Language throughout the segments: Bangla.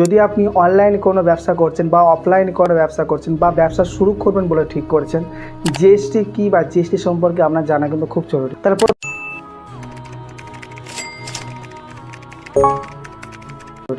যদি আপনি অনলাইন কোনো ব্যবসা করছেন বা অফলাইন কোনো ব্যবসা করছেন বা ব্যবসা শুরু করবেন বলে ঠিক করেছেন জিএসটি কী বা জিএসটি সম্পর্কে আপনার জানা কিন্তু খুব জরুরি। তারপর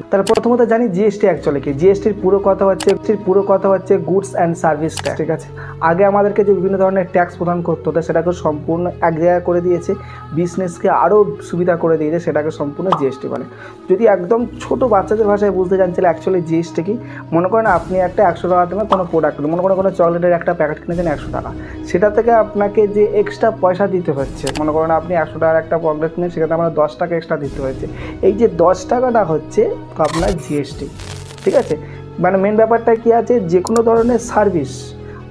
তাহলে প্রথমত জানি জিএসটি অ্যাকচুয়ালি কি? জিএসটির পুরো কথা হচ্ছে পুরো কথা হচ্ছে গুডস অ্যান্ড সার্ভিস ট্যাক্স ঠিক আছে? আগে আমাদেরকে যে বিভিন্ন ধরনের ট্যাক্স প্রদান করতে হতো, সেটাকে সম্পূর্ণ এক জায়গায় করে দিয়েছে বিজনেসকে আরও সুবিধা করে দিয়েছে, সেটাকে সম্পূর্ণ জিএসটি বলে। যদি একদম ছোট বাচ্চাদের ভাষায় বুঝতে তাহলে অ্যাকচুয়ালি জিএসটি কি? মনে করেন আপনি একটা একশো টাকা দামে কোনো প্রোডাক্ট মনে করেন কোনো চকলেটের একটা প্যাকেট কিনেছেন একশো টাকা। সেটা থেকে আপনাকে যে এক্সট্রা পয়সা দিতে হচ্ছে, মনে করেন আপনি একশো টাকার একটা চকলেট কিনেন, সেখানে আপনার দশ টাকা এক্সট্রা দিতে হয়েছে। এই যে দশ টাকাটা হচ্ছে আপনার জিএসটি ঠিক আছে? মানে মেন ব্যাপারটা কি আছে? যে কোনো ধরনের সার্ভিস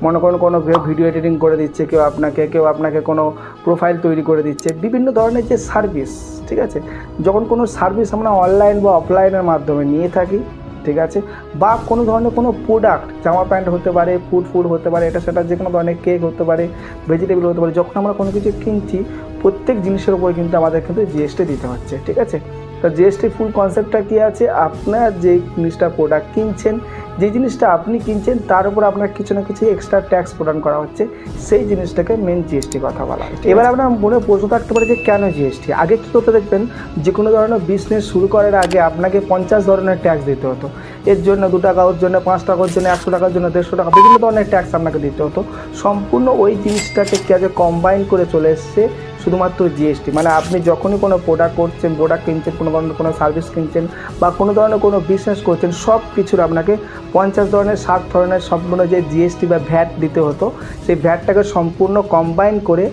মনে করুন কোনো কেউ ভিডিও এডিটিং করে দিচ্ছে, কেউ আপনাকে কেউ আপনাকে কোনো প্রোফাইল তৈরি করে দিচ্ছে, বিভিন্ন ধরনের যে সার্ভিস ঠিক আছে? যখন কোনো সার্ভিস আমরা অনলাইন বা অফলাইনের মাধ্যমে নিয়ে থাকি, ঠিক আছে? বা কোনো ধরনের কোনো প্রোডাক্ট জামা প্যান্ট হতে পারে ফুড ফুড হতে পারে, এটা সেটা যে কোনো ধরনের কেক হতে পারে ভেজিটেবল হতে পারে, যখন আমরা কোনো কিছু কিনছি, প্রত্যেক জিনিসের উপর কিন্তু আমাদের কিন্তু জিএসটি দিতে হচ্ছে, ঠিক আছে? তো জিএসটি ফুল কনসেপ্টটা কী আছে? আপনার যে জিনিসটা প্রোডাক্ট কিনছেন, যে জিনিসটা আপনি কিনছেন, তার উপর আপনার কিছু না কিছু এক্সট্রা ট্যাক্স প্রদান করা হচ্ছে। সেই জিনিসটাকে মেন জিএসটি কথা বলা এবার আপনার মনে প্রশ্ন থাকতে পারে যে কেন জিএসটি আগে কী করতে দেখবেন, যে কোনো ধরনের বিজনেস শুরু করার আগে আপনাকে পঞ্চাশ ধরনের ট্যাক্স দিতে হতো। এর জন্য দু টাকা, ওর জন্য পাঁচ টাকার জন্য একশো টাকার জন্য দেড়শো টাকা, বিভিন্ন ধরনের ট্যাক্স আপনাকে দিতে হতো। সম্পূর্ণ ওই জিনিসটাকে আগে কম্বাইন করে চলে এসছে শুধুমাত্র জিএসটি মানে আপনি যখনই কোনো প্রোডাক্ট করছেন প্রোডাক্ট কিনছেন, কোনো ধরনের কোনো সার্ভিস কিনছেন বা কোনো ধরনের কোনো বিজনেস করছেন, সব কিছুর আপনাকে পঞ্চাশ ধরনের, ষাট ধরনের সম্পূর্ণ যে জিএসটি বা ভ্যাট দিতে হতো, সেই ভ্যাটটাকে সম্পূর্ণ কম্বাইন করে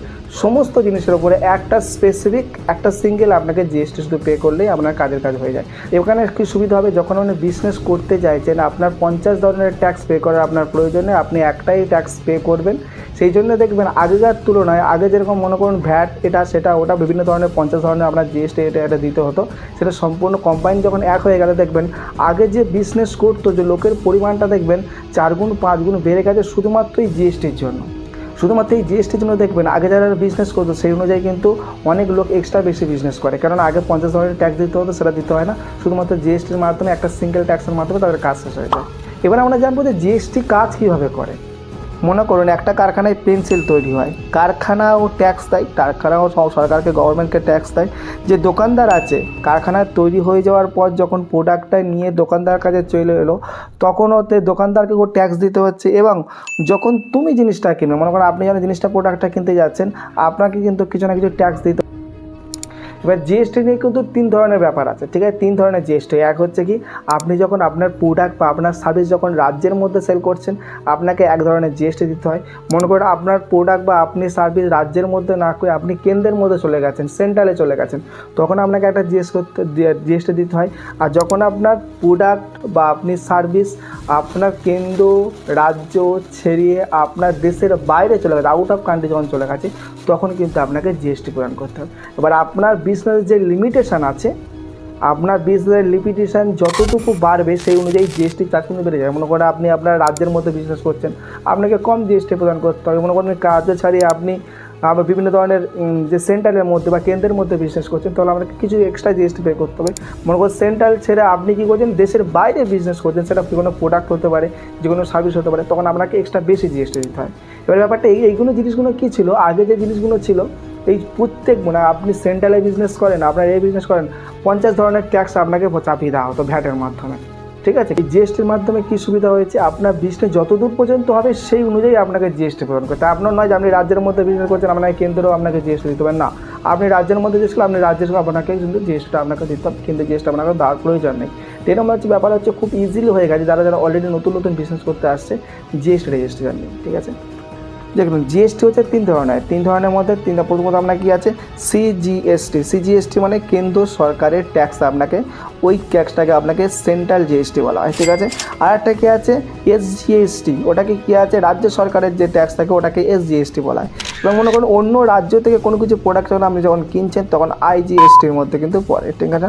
সমস্ত জিনিসের উপরে একটা স্পেসিফিক একটা সিঙ্গেল আপনাকে জিএসটি শুধু পে করলেই আপনার কাজের কাজ হয়ে যায়। এখানে কি সুবিধা হবে? যখন আপনি বিজনেস করতে চাইছেন, আপনার পঞ্চাশ ধরনের ট্যাক্স পে করার আপনার প্রয়োজনে আপনি একটাই ট্যাক্স পে করবেন। সেই জন্য দেখবেন আগেকার তুলনায়, আগে যেরকম মনে করুন ভ্যাট এটা, সেটা, ওটা বিভিন্ন ধরনের পঞ্চাশ ধরনের আপনার জিএসটি এটা এটা দিতে হতো। সেটা সম্পূর্ণ কম্বাইন যখন এক হয়ে গেলে, দেখবেন আগে যে বিজনেস করতো, যে লোকের পরিমাণটা দেখবেন চার গুণ, পাঁচ গুণ বেড়ে গেছে শুধুমাত্র এই জিএসটির জন্য। শুধুমাত্র এই জিএসটির জন্য দেখবেন, আগে যারা বিজনেস করতো, সেই অনুযায়ী কিন্তু অনেক লোক এক্সট্রা বেশি বিজনেস করে। কারণ আগে পঞ্চাশ ধরনের ট্যাক্স দিতে হতো, সেটা দিতে হয় না। শুধুমাত্র জিএসটির মাধ্যমে একটা সিঙ্গেল ট্যাক্সের মাধ্যমে তাদের কাজ শেষ হয়ে যায়। এবার আমরা জানব যে জিএসটি কাজ কীভাবে করে। মনে করুন, একটা কারখানায় পেন্সিল তৈরি হয়। কারখানাও ট্যাক্স দেয়, কারখানাও সরকারকে গভর্নমেন্টকে ট্যাক্স দেয়। যে দোকানদার আছে কারখানায় তৈরি হয়ে যাওয়ার পর যখন প্রোডাক্টটা নিয়ে দোকানদার কাছে চলে এলো, তখন ওতে দোকানদারকে ও ট্যাক্স দিতে হচ্ছে এবং যখন তুমি জিনিসটা কিনবে, মনে করো আপনি যেন জিনিসটা প্রোডাক্টটা কিনতে যাচ্ছেন, আপনাকে কিন্তু কিছু না কিছু ট্যাক্স দিতে এবার জিএসটি নিয়ে কিন্তু তিন ধরনের ব্যাপার আছে, ঠিক আছে? তিন ধরনের জিএসটি এক হচ্ছে কি, আপনি যখন আপনার প্রোডাক্ট বা আপনার সার্ভিস যখন রাজ্যের মধ্যে সেল করছেন, আপনাকে এক ধরনের জিএসটি দিতে হয়। মনে করুন আপনার প্রোডাক্ট বা আপনি সার্ভিস রাজ্যের মধ্যে না করে আপনি কেন্দ্রের মধ্যে চলে গেছেন সেন্ট্রালে চলে গেছেন, তখন আপনাকে একটা জিএস করতে জিএসটি দিতে হয়। আর যখন আপনার প্রোডাক্ট বা আপনি সার্ভিস আপনার কেন্দ্র, রাজ্য ছেড়িয়ে আপনার দেশের বাইরে চলে গেছে আউট অফ কান্ট্রি যখন চলে গেছে, তখন কিন্তু আপনাকে জিএসটি প্রদান করতে হবে। এবার আপনার বিজনেস যে লিমিটেশান আছে, আপনার বিজনেসের লিমিটেশন যতটুকু বাড়বে সেই অনুযায়ী জিএসটি চার্জ কিন্তু বেড়ে যাবে। মনে করেন আপনি আপনার রাজ্যের মধ্যে বিজনেস করছেন, আপনাকে কম জিএসটি প্রদান করতে হবে। মনে করেন রাজ্য ছাড়িয়ে আপনি আবার বিভিন্ন ধরনের যে সেন্ট্রালের মধ্যে বা কেন্দ্রের মধ্যে বিজনেস করছেন, তাহলে আপনাকে কিছু এক্সট্রা জিএসটি পে করতে হবে। মনে করেন সেন্ট্রাল ছেড়ে আপনি কী করছেন, দেশের বাইরে বিজনেস করছেন, সেটা যে কোনো প্রোডাক্ট হতে পারে, যে কোনো সার্ভিস হতে পারে, তখন আপনাকে এক্সট্রা বেশি জিএসটি দিতে হয়। এবার ব্যাপারটা এই, এইগুলো জিনিসগুলো কী ছিল? আগে যে জিনিসগুলো ছিল এই প্রত্যেক মানে আপনি সেন্ট্রালে বিজনেস করেন, আপনার এই বিজনেস করেন, পঞ্চাশ ধরনের ট্যাক্স আপনাকে চাপিয়ে দেওয়া হতো ভ্যাটের মাধ্যমে। ঠিক আছে? এই জিএসটির মাধ্যমে কী সুবিধা হয়েছে? আপনার বিজনেস যতদূর পর্যন্ত হবে সেই অনুযায়ী আপনাকে জিএসটি প্রদান করতে আপনার নয় যে আপনি রাজ্যের মধ্যে বিজনেস করছেন, আপনাকে কেন্দ্রেও আপনাকে জিএসটি দিতে পারেন না, আপনি রাজ্যের মধ্যে জিনিস আপনি রাজ্যের আপনাকে কিন্তু জিএসটিটা আপনাকে দিতে হবে। কিন্তু জিএসটি আপনাকে দেওয়ার প্রয়োজন নেই। তিন নম্বর হচ্ছে ব্যাপার হচ্ছে খুব ইজিলি হয়ে গেছে। যারা যারা অলরেডি নতুন নতুন বিজনেস করতে আসছে জিএসটি রেজিস্ট্রেশন নিয়ে ঠিক আছে? দেখুন জিএসটি হচ্ছে তিন ধরনের। তিন ধরনের মধ্যে তিন প্রথমত আপনার কী আছে? সিজিএসটি সিজিএসটি মানে কেন্দ্র সরকারের ট্যাক্স আপনাকে ওই ট্যাক্সটাকে আপনাকে সেন্ট্রাল জিএসটি বলা হয়, ঠিক আছে? আর একটা কী আছে? এসজিএসটি ওটাকে কি আছে? রাজ্য সরকারের যে ট্যাক্স থাকে, ওটাকে এসজিএসটি বলা হয়। এবং মনে করুন, অন্য রাজ্য থেকে কোনো কিছু প্রোডাক্ট যখন আপনি যখন কিনছেন, তখন আইজিএসটির মধ্যে কিন্তু পড়ে, ঠিক আছে?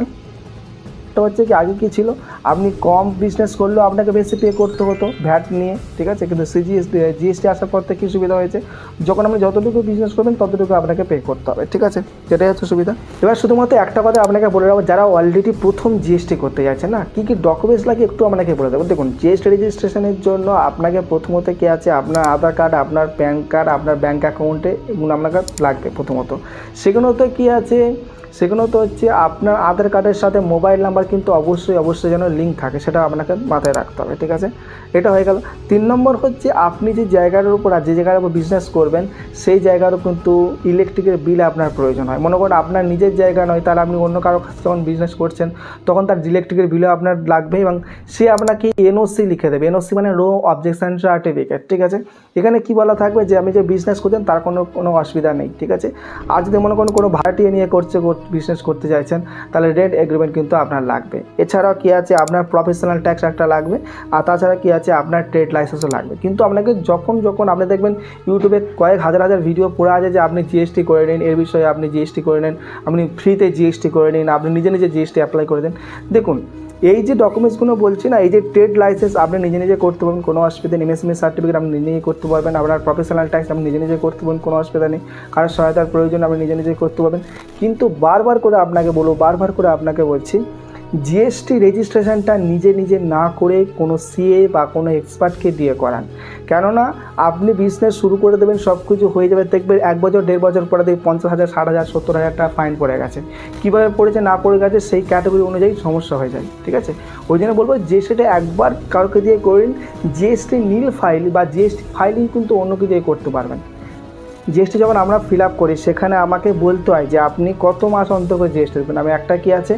একটা হচ্ছে কি আগে কি ছিল? আপনি কম বিজনেস করলেও আপনাকে বেশি পে করতে হতো ভ্যাট নিয়ে, ঠিক আছে? কিন্তু সিজিএসটি জিএসটি আসার পর থেকে কী সুবিধা হয়েছে। যখন আপনি যতটুকু বিজনেস করবেন, ততটুকু আপনাকে পে করতে হবে, ঠিক আছে? সেটাই হচ্ছে সুবিধা। এবার শুধুমাত্র একটা কথা আপনাকে বলে রাখব, যারা অলরেডি প্রথম জিএসটি করতে যাচ্ছে না? কী কী ডকুমেন্টস লাগে একটু আপনাকে বলে দেবো। দেখুন জিএসটি রেজিস্ট্রেশনের জন্য আপনাকে প্রথমত কী আছে? আপনার আধার কার্ড, আপনার প্যান কার্ড আপনার ব্যাঙ্ক অ্যাকাউন্টে এগুলো আপনাকে লাগবে প্রথমত। সেগুলোতে কী আছে? সেগুলো তো হচ্ছে আপনার আধার কার্ডের সাথে মোবাইল নাম্বার কিন্তু অবশ্যই অবশ্যই যেন লিঙ্ক থাকে, সেটা আপনাকে মাথায় রাখতে হবে, ঠিক আছে? এটা হয়ে গেল। তিন নম্বর হচ্ছে আপনি যে জায়গার উপর আর যে জায়গার উপর বিজনেস করবেন, সেই জায়গারও কিন্তু ইলেকট্রিকের বিল আপনার প্রয়োজন হয়। মনে করুন আপনার নিজের জায়গা নয়, তাহলে আপনি অন্য কারও কাছে যখন বিজনেস করছেন, তখন তার ইলেকট্রিকের বিলও আপনার লাগবে এবং সে আপনাকে এনওসি লিখে দেবে। এনওসি মানে নো অবজেকশন সার্টিফিকেট ঠিক আছে? এখানে কি বলা থাকবে যে আমি যে বিজনেস করছেন, তার কোনো কোনো অসুবিধা নেই, ঠিক আছে? আর যদি মনে করুন কোনো ভাড়াটিয়ে নিয়ে করছে করছে বিজনেস করতে চাইছেন, তাহলে রেড এগ্রিমেন্ট কিন্তু আপনার লাগবে। এছাড়াও কি আছে? আপনার প্রফেশনাল ট্যাক্স একটা লাগবে, আর তাছাড়া কী আছে? আপনার ট্রেড লাইসেন্সও লাগবে। কিন্তু আপনাকে যখন যখন আপনি দেখবেন ইউটিউবে কয়েক হাজার হাজার ভিডিও পড়ে আছে যে আপনি জিএসটি করে নিন, এর বিষয়ে আপনি জিএসটি করে নিন, আপনি ফ্রিতে জিএসটি করে নিন, আপনি নিজে নিজে জিএসটি অ্যাপ্লাই করে দেন। দেখুন, এই যে ডকুমেন্টসগুলো বলছি না, এই যে ট্রেড লাইসেন্স আপনি নিজে নিজে করতে পারবেন, কোনো অসুবিধা নেই। এমএসএমএস সার্টিফিকেট আপনি নিজে নিজে করতে পারবেন, আপনার প্রফেশনাল ট্যাক্স আপনি নিজে নিজে করতে পারবেন, কোনো অসুবিধা নেই। কারোর সহায়তার প্রয়োজন আপনি নিজে নিজে করতে পারবেন। কিন্তু বারবার করে আপনাকে বলব, বারবার করে আপনাকে বলছি জিএসটি রেজিস্ট্রেশনটা নিজে নিজে না করে কোনো সিএ বা কোনো এক্সপার্টকে দিয়ে করান। কেননা আপনি বিজনেস শুরু করে দেবেন সব কিছু হয়ে যাবে, দেখবেন এক বছর, দেড় বছর পরে দেখবেন পঞ্চাশ হাজার, ষাট হাজার, সত্তর হাজার টাকা ফাইন পড়ে গেছে। কীভাবে পড়েছে, না পড়ে গেছে, সেই ক্যাটাগরি অনুযায়ী সমস্যা হয়ে যায়, ঠিক আছে? ওই জন্য বলব যে সেটা একবার কাউকে দিয়ে করেন জিএসটি নীল ফাইল বা জিএসটি ফাইলিং কিন্তু অন্য কিছু দিয়ে করতে পারবেন। জিএসটি যখন আমরা ফিল আপ করি, সেখানে আমাকে বলতে হয় যে, আপনি কত মাস অন্তর করে জিএসটি দেবেন আমি একটা কি আছে?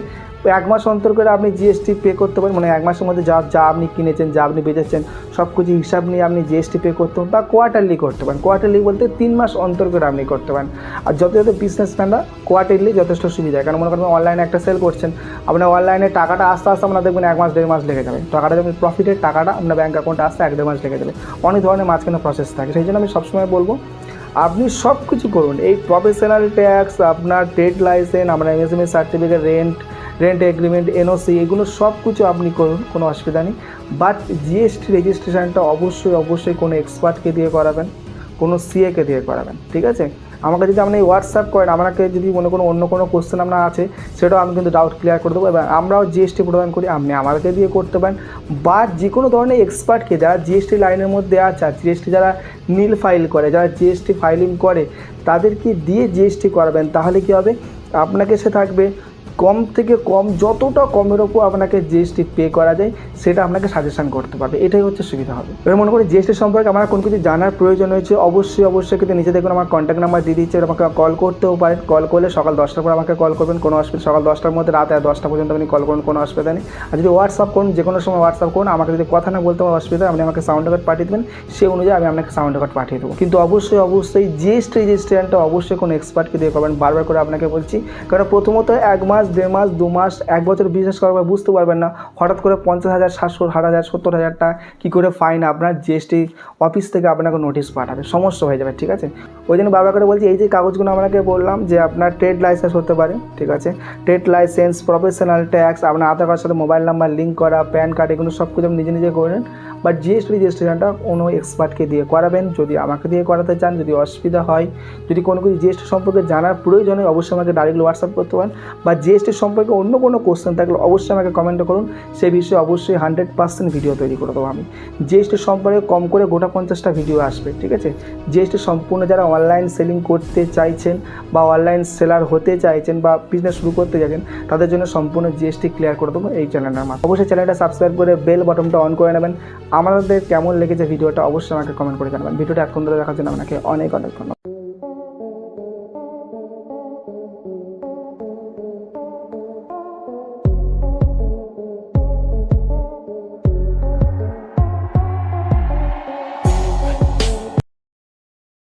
এক মাস অন্তর করে আপনি জিএসটি পে করতে পারেন মানে এক মাসের মধ্যে যা যা আপনি কিনেছেন, যা আপনি বেচেছেন সব কিছু হিসাব নিয়ে আপনি জিএসটি পে করতে পারেন বা কোয়ার্টারলি করতে পারেন। কোয়ার্টারলি বলতে তিন মাস অন্তর করে আপনি করতে পারেন। আর যত যত বিজনেসম্যানরা কোয়ার্টারলি যথেষ্ট সুবিধা কারণ মনে করেন অনলাইনে একটা সেল করছেন আপনার অনলাইনে টাকাটা আস্তে আস্তে আপনার দেখবেন এক মাস, দেড় মাস লেগে যাবে। টাকাটা যখন প্রফিটের টাকাটা আপনার ব্যাঙ্ক অ্যাকাউন্টে আসতে এক দেড় মাস লেগে যাবে। অনেক ধরনের মাঝখানে প্রসেস থাকে। সেই জন্য আমি সবসময় বলব আপনি সব কিছু করুন। এই প্রফেশনাল ট্যাক্স আপনার ট্রেড লাইসেন্স আপনার MSME certificate rent rent agreement NOC এগুলো সব কিছু আপনি করুন, কোনো অসুবিধা নেই। বাট জিএসটি রেজিস্ট্রেশনটা অবশ্যই অবশ্যই কোনো এক্সপার্টকে দিয়ে করাবেন, কোনো সিএকে দিয়ে করাবেন, ঠিক আছে? আমাকে যদি আপনি হোয়াটসঅ্যাপ করেন, আমাকে যদি মনে কোনো অন্য কোনো কোশ্চেন আপনার আছে, সেটাও আমি কিন্তু ডাউট ক্লিয়ার করে দেবো এবং আমরাও জিএসটি প্রদান করি, আপনি আমাকে দিয়ে করতে পারেন বা যে কোনো ধরনের এক্সপার্টকে যারা জিএসটি লাইনের মধ্যে আছে আর জিএসটি যারা নীল ফাইল করে, যারা জিএসটি ফাইলিং করে, তাদেরকে দিয়ে জিএসটি করাবেন, তাহলে কি হবে? আপনাকে সে থাকবে কম থেকে কম, যতটা কমের ওপর আপনাকে জিএসটি পে করা যায়, সেটা আপনাকে সাজেশন করতে পারবে। এটাই হচ্ছে সুবিধা হবে। এবার মনে করি জিএসটি সম্পর্কে আমার কোনো কিছু জানার প্রয়োজন হয়েছে অবশ্যই অবশ্যই কিন্তু নিচে দেখুন আমার কন্ট্যাক্ট নাম্বার দিয়ে দিচ্ছে আমাকে কল করতেও পারেন কল করলে সকাল দশটার পর আমাকে কল করবেন, কোনো অসুবিধা, সকাল দশটার মধ্যে রাত দশটা পর্যন্ত আপনি কল করুন, কোনো অসুবিধা নেই। আর যদি হোয়াটসঅ্যাপ করুন, যে কোনো সময় হোয়াটসঅ্যাপ করুন, আমাকে যদি কথা না বলতে আমার অসুবিধা, আপনি আমাকে সাউন্ড রেকর্ড পাঠিয়ে দেবেন, সেই অনুযায়ী আমি আপনাকে সাউন্ড রেকর্ড পাঠিয়ে দেবো। কিন্তু অবশ্যই অবশ্যই জিএসটি রেজিস্ট্রেশনটা অবশ্যই কোনো এক্সপার্টকে দিয়ে করবেন, বারবার করে আপনাকে বলছি। কারণ প্রথমত এক মাস দেড় মাস, দু মাস, এক বছর বিজনেস করার পর বুঝতে পারবেন না, হঠাৎ করে পঞ্চাশ হাজার, সাতশো ষাট হাজার, সত্তর হাজারটা কী করে ফাইন আপনার জিএসটি অফিস থেকে আপনাকে নোটিশ পাঠাবে। সমস্যা হয়ে যাবে, ঠিক আছে? ওই জন্য বারবার করে বলছি, এই যে কাগজগুলো আপনাকে বললাম যে আপনার ট্রেড লাইসেন্স হতে পারে, ঠিক আছে? ট্রেড লাইসেন্স প্রফেশনাল ট্যাক্স আপনার আধার কার্ডের সাথে মোবাইল নাম্বার লিঙ্ক করা প্যান কার্ড এগুলো সব কিছু নিজে নিজে করেন বাট জিএসটি রেজিস্ট্রেশনটা কোনো এক্সপার্টকে দিয়ে করাবেন, যদি আমাকে দিয়ে করাতে চান, যদি অসুবিধা হয়, যদি কোনো কিছু জিএসটি সম্পর্কে জানার প্রয়োজন হয়, অবশ্যই আমাকে ডাইরেক্টলি হোয়াটসঅ্যাপ করতে পারেন। বা জিএসটি সম্পর্কে অন্য কোনো কোশ্চেন থাকলে অবশ্যই আমাকে কমেন্ট করুন সেই বিষয়ে অবশ্যই হান্ড্রেড পার্সেন্ট ভিডিও তৈরি করে দেবো আমি। জিএসটি সম্পর্কে কম করে গোটা পঞ্চাশটা ভিডিও আসবে, ঠিক আছে? জিএসটি সম্পূর্ণ যারা অনলাইন সেলিং করতে চাইছেন বা অনলাইন সেলার হতে চাইছেন বা বিজনেস শুরু করতে চাইছেন, তাদের জন্য সম্পূর্ণ জিএসটি ক্লিয়ার করে দেবো এই চ্যানেলের মাধ্যমে অবশ্যই চ্যানেলটা সাবস্ক্রাইব করে বেল বাটনটা অন করে নেবেন। আমাদের কেমন লেগেছে ভিডিওটা অবশ্যই আমাকে কমেন্ট করে জানাবেন। ভিডিওটা এখন ধরে দেখার জন্য আপনাকে অনেক অনেক ধন্যবাদ।